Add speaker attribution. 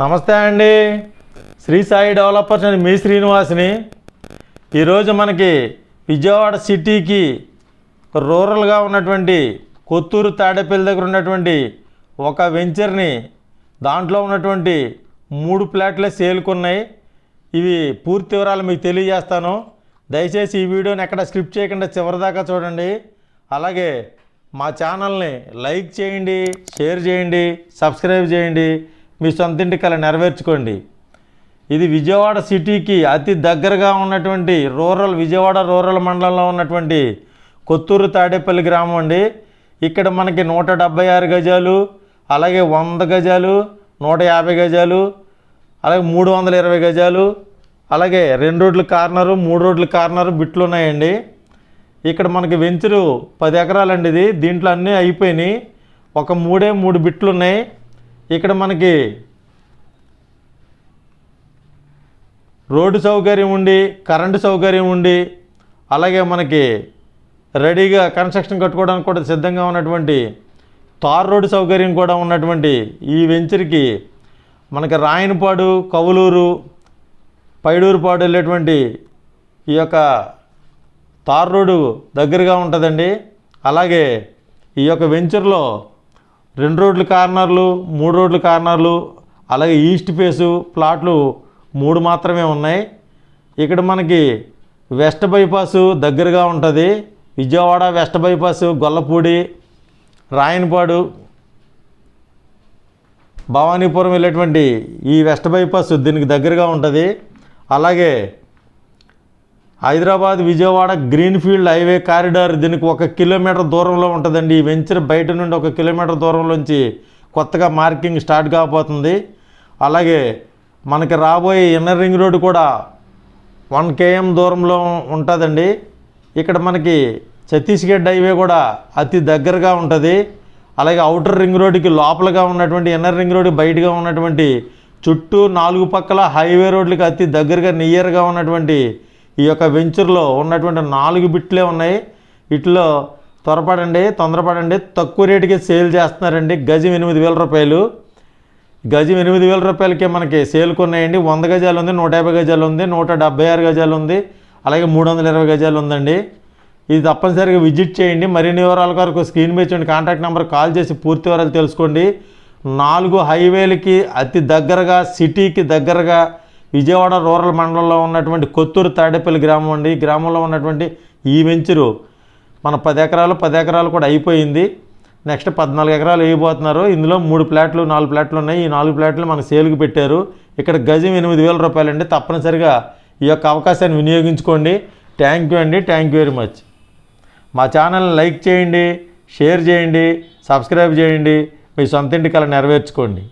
Speaker 1: నమస్తే అండి. శ్రీ సాయి డెవలపర్స్ అని మీ శ్రీనివాస్ని. ఈరోజు మనకి విజయవాడ సిటీకి రూరల్గా ఉన్నటువంటి కొత్తూరు తాడేపల్లి దగ్గర ఉన్నటువంటి ఒక వెంచర్ని దాంట్లో ఉన్నటువంటి మూడు ప్లాట్లే సేల్కున్నాయి. ఇవి పూర్తి వివరాలు మీకు తెలియజేస్తాను. దయచేసి ఈ వీడియోని ఎక్కడ స్క్రిప్ట్ చేయకుండా చివరిదాకా చూడండి. అలాగే మా ఛానల్ని లైక్ చేయండి షేర్ చేయండి సబ్స్క్రైబ్ చేయండి. మీ సొంతింటి అలా నెరవేర్చుకోండి. ఇది విజయవాడ సిటీకి అతి దగ్గరగా ఉన్నటువంటి రూరల్ విజయవాడ రూరల్ మండలంలో ఉన్నటువంటి కొత్తూరు తాడేపల్లి గ్రామం అండి. ఇక్కడ మనకి నూట డెబ్బై ఆరు గజాలు అలాగే వంద గజాలు నూట యాభై గజాలు అలాగే మూడు వందల ఇరవై గజాలు అలాగే రెండు రోడ్ల కార్నరు మూడు రోడ్ల కార్నరు బిట్లు ఉన్నాయండి. ఇక్కడ మనకి వెంచరు పది ఎకరాలండి ఇది. దీంట్లో అన్నీ అయిపోయినాయి. ఒక మూడే మూడు బిట్లు ఉన్నాయి. ఇక్కడ మనకి రోడ్డు సౌకర్యం ఉండి కరెంటు సౌకర్యం ఉండి అలాగే మనకి రెడీగా కన్స్ట్రక్షన్ కట్టుకోవడానికి కూడా సిద్ధంగా ఉన్నటువంటి తార్ రోడ్డు సౌకర్యం కూడా ఉన్నటువంటి ఈ వెంచర్కి మనకి రాయనపాడు కవులూరు పైడూరుపాడు వెళ్ళేటువంటి ఈ యొక్క తార్ రోడ్డు దగ్గరగా ఉంటుందండి. అలాగే ఈ యొక్క వెంచర్లో రెండు రోడ్ల కార్నర్లు మూడు రోడ్ల కార్నర్లు అలాగే ఈస్ట్ ఫేసు ప్లాట్లు మూడు మాత్రమే ఉన్నాయి. ఇక్కడ మనకి వెస్ట్ బైపాసు దగ్గరగా ఉంటుంది. విజయవాడ వెస్ట్ బైపాసు గొల్లపూడి రాయనపాడు భవానీపురం వెళ్ళేటువంటి ఈ వెస్ట్ బైపాస్ దీనికి దగ్గరగా ఉంటుంది. అలాగే Hyderabad Vijayawada greenfield highway corridor దీనికి ఒక కిలోమీటర్ దూరంలో ఉంటుందండి. ఈ వెంచర్ బయట నుండి ఒక కిలోమీటర్ దూరంలోంచి కొత్తగా మార్కింగ్ స్టార్ట్ కాబోతుంది. అలాగే మనకి రాబోయే ఇన్నర్ రింగ్ రోడ్డు కూడా వన్ కేఎం దూరంలో ఉంటుందండి. ఇక్కడ మనకి ఛత్తీస్గఢ్ హైవే కూడా అతి దగ్గరగా ఉంటుంది. అలాగే అవుటర్ రింగ్ రోడ్డుకి లోపలగా ఉన్నటువంటి ఇన్నర్ రింగ్ రోడ్డు బయటగా ఉన్నటువంటి చుట్టూ నాలుగు పక్కల హైవే రోడ్లకి అతి దగ్గరగా నియర్గా ఉన్నటువంటి ఈ యొక్క వెంచర్లో ఉన్నటువంటి నాలుగు బిట్లే ఉన్నాయి. వీటిలో త్వరపడండి తొందరపడండి తక్కువ రేటుకి సేల్ చేస్తున్నారండి. గజం ఎనిమిది వేల రూపాయలు. గజం ఎనిమిది వేల రూపాయలకే మనకి సేల్ కొన్నాయండి వంద గజాలు ఉంది నూట యాభై గజాలు ఉంది నూట డెబ్బై ఆరు గజాలు ఉంది అలాగే మూడు వందల ఇరవై గజాలు ఉందండి. ఇది తప్పనిసరిగా విజిట్ చేయండి. మరిన్ని వివరాల కొరకు స్క్రీన్ మీద చూడండి కాంటాక్ట్ నెంబర్ కాల్ చేసి పూర్తి వివరాలు తెలుసుకోండి. నాలుగు హైవేలకి అతి దగ్గరగా సిటీకి దగ్గరగా విజయవాడ రూరల్ మండలంలో ఉన్నటువంటి కొత్తూరు తాడేపల్లి గ్రామం అండి. ఈ గ్రామంలో ఉన్నటువంటి ఈ వెంచరు మన పది ఎకరాలు పది ఎకరాలు కూడా అయిపోయింది. నెక్స్ట్ పద్నాలుగు ఎకరాలు వేయబోతున్నారు. ఇందులో మూడు ప్లాట్లు నాలుగు ప్లాట్లు ఉన్నాయి. ఈ నాలుగు ప్లాట్లు మన సేల్కి పెట్టారు. ఇక్కడ గజం ఎనిమిది వేల రూపాయలండి. తప్పనిసరిగా ఈ యొక్క అవకాశాన్ని వినియోగించుకోండి. థ్యాంక్ యూ అండి. థ్యాంక్ యూ వెరీ మచ్ మా ఛానల్ని లైక్ చేయండి షేర్ చేయండి సబ్స్క్రైబ్ చేయండి. మీ సొంత ఇంటి కల నెరవేర్చుకోండి.